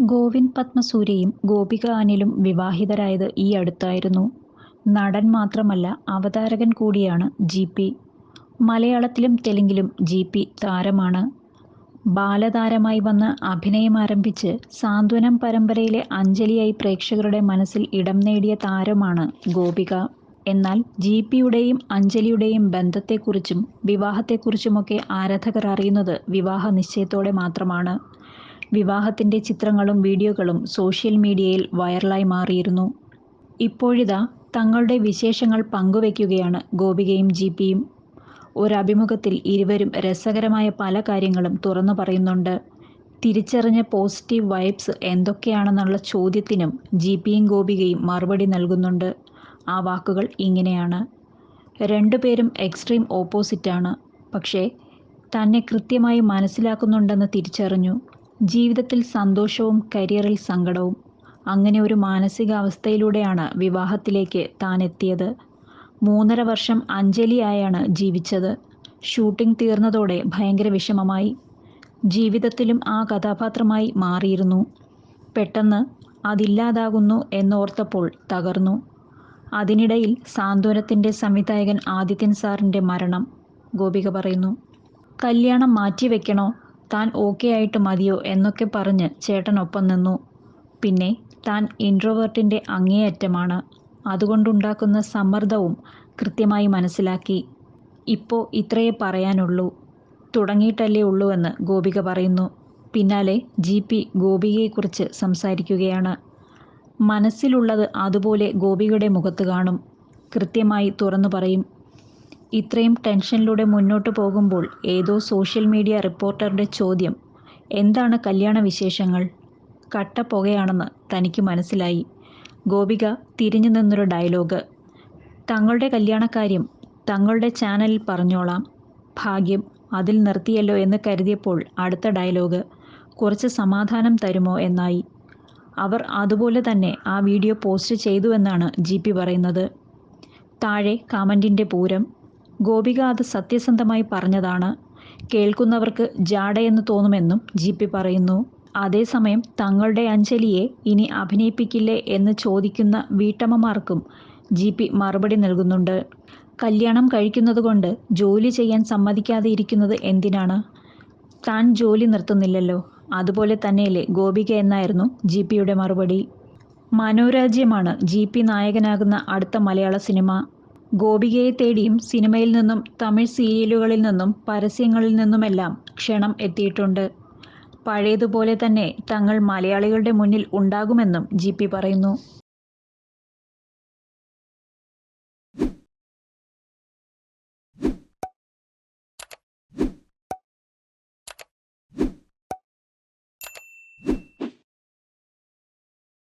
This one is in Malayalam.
ഗോവിന്ദ് പത്മസൂര്യയും ഗോപിക അനിലും വിവാഹിതരായത് ഈ അടുത്തായിരുന്നു. നടൻ മാത്രമല്ല അവതാരകൻ കൂടിയാണ് ജി. പി. മലയാളത്തിലും തെലുങ്കിലും ജി. പി. താരമാണ്. ബാലതാരമായി വന്ന് അഭിനയം ആരംഭിച്ച് സാന്ത്വനം പരമ്പരയിലെ അഞ്ജലിയായി പ്രേക്ഷകരുടെ മനസ്സിൽ ഇടം നേടിയ താരമാണ് ഗോപിക. എന്നാൽ ജി. പിയുടെയും അഞ്ജലിയുടെയും ബന്ധത്തെക്കുറിച്ചും വിവാഹത്തെക്കുറിച്ചുമൊക്കെ ആരാധകർ അറിയുന്നത് വിവാഹ നിശ്ചയത്തോടെ മാത്രമാണ്. വിവാഹത്തിന്റെ ചിത്രങ്ങളും വീഡിയോകളും സോഷ്യൽ മീഡിയയിൽ വൈറലായി മാറിയിരുന്നു. ഇപ്പോഴിതാ തങ്ങളുടെ വിശേഷങ്ങൾ പങ്കുവയ്ക്കുകയാണ് ഗോപികയും ജി. പിയും. ഒരഭിമുഖത്തിൽ ഇരുവരും രസകരമായ പല കാര്യങ്ങളും തുറന്നു പറയുന്നുണ്ട്. തിരിച്ചറിഞ്ഞ പോസിറ്റീവ് വൈബ്സ് എന്തൊക്കെയാണെന്നുള്ള ചോദ്യത്തിനും ജി. പിയും ഗോപികയും മറുപടി നൽകുന്നുണ്ട്. ആ വാക്കുകൾ ഇങ്ങനെയാണ്. രണ്ടുപേരും എക്സ്ട്രീം ഓപ്പോസിറ്റാണ്. പക്ഷേ തന്നെ കൃത്യമായി മനസ്സിലാക്കുന്നുണ്ടെന്ന് തിരിച്ചറിഞ്ഞു. ജീവിതത്തിൽ സന്തോഷവും കരിയറിൽ സങ്കടവും. അങ്ങനെ ഒരു മാനസികാവസ്ഥയിലൂടെയാണ് വിവാഹത്തിലേക്ക് താൻ എത്തിയത് മൂന്നര വർഷം അഞ്ജലിയായാണ് ജീവിച്ചത്. ഷൂട്ടിംഗ് തീർന്നതോടെ ഭയങ്കര വിഷമമായി. ജീവിതത്തിലും ആ കഥാപാത്രമായി മാറിയിരുന്നു. പെട്ടെന്ന് അതില്ലാതാകുന്നു എന്നോർത്തപ്പോൾ തകർന്നു. അതിനിടയിൽ സാന്ത്വനത്തിന്റെ സംവിധായകൻ ആദിത്യൻ സാറിന്റെ മരണം. ഗോപിക പറയുന്നു. കല്യാണം മാറ്റിവെക്കണോ താൻ ഓക്കെ ആയിട്ട് മതിയോ എന്നൊക്കെ പറഞ്ഞ് ചേട്ടനൊപ്പം നിന്നു. പിന്നെ താൻ ഇൻട്രോവേർട്ടിന്റെ അങ്ങേയറ്റമാണ്. അതുകൊണ്ടുണ്ടാക്കുന്ന സമ്മർദ്ദവും കൃത്യമായി മനസ്സിലാക്കി. ഇപ്പോ ഇത്രയേ പറയാനുള്ളൂ. തുടങ്ങിയിട്ടല്ലേ ഉള്ളൂവെന്ന് ഗോപിക പറയുന്നു. പിന്നാലെ ജി. പി ഗോപികയെക്കുറിച്ച് സംസാരിക്കുകയാണ്. മനസ്സിലുള്ളത് അതുപോലെ ഗോപികയുടെ മുഖത്ത് കാണും. കൃത്യമായി തുറന്നു പറയും. ഇത്രയും ടെൻഷനിലൂടെ മുന്നോട്ട് പോകുമ്പോൾ ഏതോ സോഷ്യൽ മീഡിയ റിപ്പോർട്ടറുടെ ചോദ്യം എന്താണ് കല്യാണ വിശേഷങ്ങൾ? കട്ട പുകയാണെന്ന് തനിക്ക് മനസ്സിലായി. ഗോപിക തിരിഞ്ഞു നിന്നൊരു ഡയലോഗ്. തങ്ങളുടെ കല്യാണക്കാര്യം തങ്ങളുടെ ചാനലിൽ പറഞ്ഞോളാം. ഭാഗ്യം അതിൽ നിർത്തിയല്ലോ എന്ന് കരുതിയപ്പോൾ അടുത്ത ഡയലോഗ് കുറച്ച് സമാധാനം തരുമോ എന്നായി. അവർ അതുപോലെ തന്നെ ആ വീഡിയോ പോസ്റ്റ് ചെയ്തുവെന്നാണ് ജി. പി പറയുന്നത്. താഴെ കമന്റിന്റെ പൂരം. ഗോപിക അത് സത്യസന്ധമായി പറഞ്ഞതാണ്. കേൾക്കുന്നവർക്ക് ജാടയെന്ന് തോന്നുമെന്നും ജി. പി പറയുന്നു. അതേസമയം തങ്ങളുടെ അഞ്ജലിയെ ഇനി അഭിനയിപ്പിക്കില്ലേ എന്ന് ചോദിക്കുന്ന വീട്ടമ്മമാർക്കും ജി. പി മറുപടി നൽകുന്നുണ്ട്. കല്യാണം കഴിക്കുന്നതുകൊണ്ട് ജോലി ചെയ്യാൻ സമ്മതിക്കാതെ ഇരിക്കുന്നത് എന്തിനാണ്? താൻ ജോലി നിർത്തുന്നില്ലല്ലോ. അതുപോലെ തന്നെയല്ലേ ഗോപിക എന്നായിരുന്നു ജി. പിയുടെ മറുപടി. മനോരാജ്യമാണ് ജി. പി നായകനാകുന്ന അടുത്ത മലയാള സിനിമ. ഗോപികയെ തേടിയും സിനിമയിൽ നിന്നും തമിഴ് സീരിയലുകളിൽ നിന്നും പരസ്യങ്ങളിൽ നിന്നുമെല്ലാം ക്ഷണം എത്തിയിട്ടുണ്ട്. പഴയതുപോലെ തന്നെ തങ്ങൾ മലയാളികളുടെ മുന്നിൽ ഉണ്ടാകുമെന്നും ജി. പറയുന്നു.